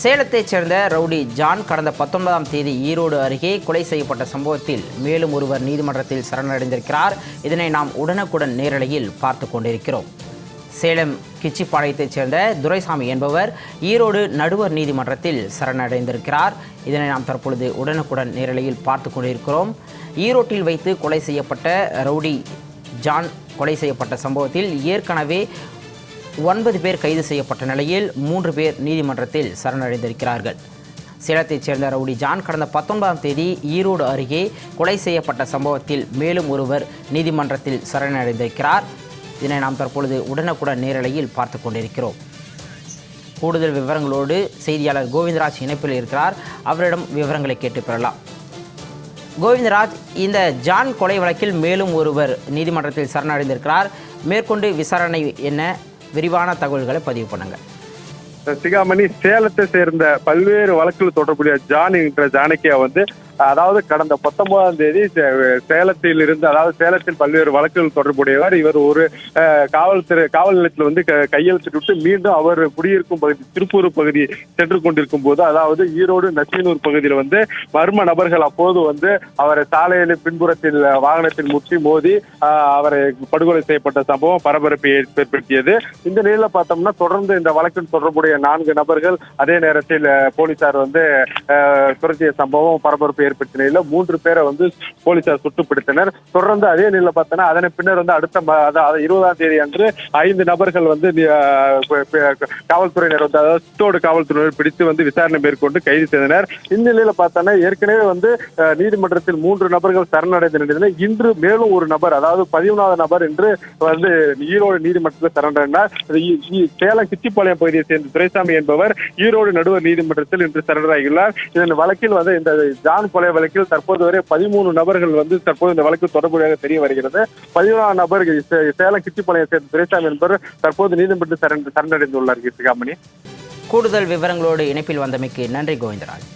சேலத்தைச் சேர்ந்த rowdy John கடந்த பத்தொன்பதாம் தேதி ஈரோடு அருகே கொலை செய்யப்பட்ட சம்பவத்தில் மேலும் ஒருவர் நீதிமன்றத்தில் சரணடைந்திருக்கிறார். இதனை நாம் உடனுக்குடன் நேரலையில் பார்த்து கொண்டிருக்கிறோம். சேலம் கிச்சிப்பாளையத்தைச் சேர்ந்த துரைசாமி என்பவர் ஈரோடு நடுவர் நீதிமன்றத்தில் சரணடைந்திருக்கிறார். இதனை நாம் தற்பொழுது உடனுக்குடன் நேரலையில் பார்த்து கொண்டிருக்கிறோம். ஈரோட்டில் வைத்து கொலை செய்யப்பட்ட ரவுடி ஜான் கொலை செய்யப்பட்ட சம்பவத்தில் ஏற்கனவே ஒன்பது பேர் கைது செய்யப்பட்ட நிலையில் மூன்று பேர் நீதிமன்றத்தில் சரணடைந்திருக்கிறார்கள். சேலத்தைச் சேர்ந்த ரவுடி ஜான் கடந்த பத்தொன்பதாம் தேதி ஈரோடு அருகே கொலை செய்யப்பட்ட சம்பவத்தில் மேலும் ஒருவர் நீதிமன்றத்தில் சரணடைந்திருக்கிறார். இதனை நாம் தற்பொழுது உடனுக்குடன் நேரலையில் பார்த்து கொண்டிருக்கிறோம். கூடுதல் விவரங்களோடு செய்தியாளர் கோவிந்தராஜ் இணைப்பில் இருக்கிறார். அவரிடம் விவரங்களை கேட்டு பெறலாம். கோவிந்தராஜ் இந்த ஜான் கொலை வழக்கில் மேலும் ஒருவர் நீதிமன்றத்தில் சரணடைந்திருக்கிறார். மேற்கொண்டு விசாரணை என்ன? விரிவான தகவல்களை பதிவு பண்ணுங்க. சிகாமணி சேலத்தை சேர்ந்த பல்வேறு வழக்குகள் தொடர்புடைய ஜான் என்ற ஜானகியா வந்து அதாவது கடந்த பத்தொன்பதாம் தேதி சே- சேலத்தில் இருந்து அதாவது சேலத்தில் பல்வேறு வழக்குகள் தொடர்புடையவர் இவர் ஒரு காவல்துறை காவல் நிலையத்தில் வந்து க- கையெழுத்திட்டு விட்டு மீண்டும் அவர் குடியிருக்கும் பகுதி திருப்பூர் பகுதி சென்று கொண்டிருக்கும் போது அதாவது ஈரோடு நச்சினூர் பகுதியில் வந்து மர்ம நபர்கள் அப்போது வந்து அவரை சாலையில் பின்புறத்தில் வாகனத்தில் முற்றி மோதி அவரை படுகொலை செய்யப்பட்ட சம்பவம் பரபரப்பை ஏற்படுத்தியது. இந்த நிலையில பார்த்தோம்னா தொடர்ந்து இந்த வழக்கில் தொடர்புடைய நான்கு நபர்கள் அதே நேரத்தில் போலீசார் வந்து அஹ், துரத்திய சம்பவம் பரபரப்பு ஏற்படுத்திய மூன்று பேரை வந்து போலீசார் சுட்டுப்பிடித்தனர். தொடர்ந்து அதே நிலையில பார்த்தோன்னா அதனை பின்னர் வந்து அடுத்த அதாவது இருபதாம் தேதி அன்று ஐந்து நபர்கள் வந்து காவல்துறையினர் வந்து அதாவது சித்தோடு காவல்துறையினர் பிடித்து வந்து விசாரணை மேற்கொண்டு கைது செய்தனர். இந்நிலையில பார்த்தோன்னா ஏற்கனவே வந்து நீதிமன்றத்தில் மூன்று நபர்கள் சரணடைந்த நிலையில் இன்று மேலும் ஒரு நபர் அதாவது பதிமூணாவது நபர் என்று வந்து ஈரோடு நீதிமன்றத்தில் சரணடைந்தார். சேலம் கிச்சிப்பாளையம் பகுதியை சேர்ந்த துரைசாமி என்பவர் ஈரோடு நடுவர் நீதிமன்றத்தில் இன்று சரணடைகிறார் இதன் வழக்கில் வந்து இந்த ஜான் கொலை வழக்கில் தற்போது வரை பதிமூணு நபர்கள் வந்து தற்போது இந்த வழக்கு தொடர்புடையாக தெரிய வருகிறது. பதிமூணாம் நபர் சேலம் கிச்சிப்பாளையம் சேர்ந்த துரைசாமி என்பவர் தற்போது நீதிமன்றத்தில் சரண் சரணடைந்துள்ளார். கீர்த்திகாமணி. கூடுதல் விவரங்களோடு இணைப்பில் வந்தமைக்கு நன்றி கோவிந்தராஜ்.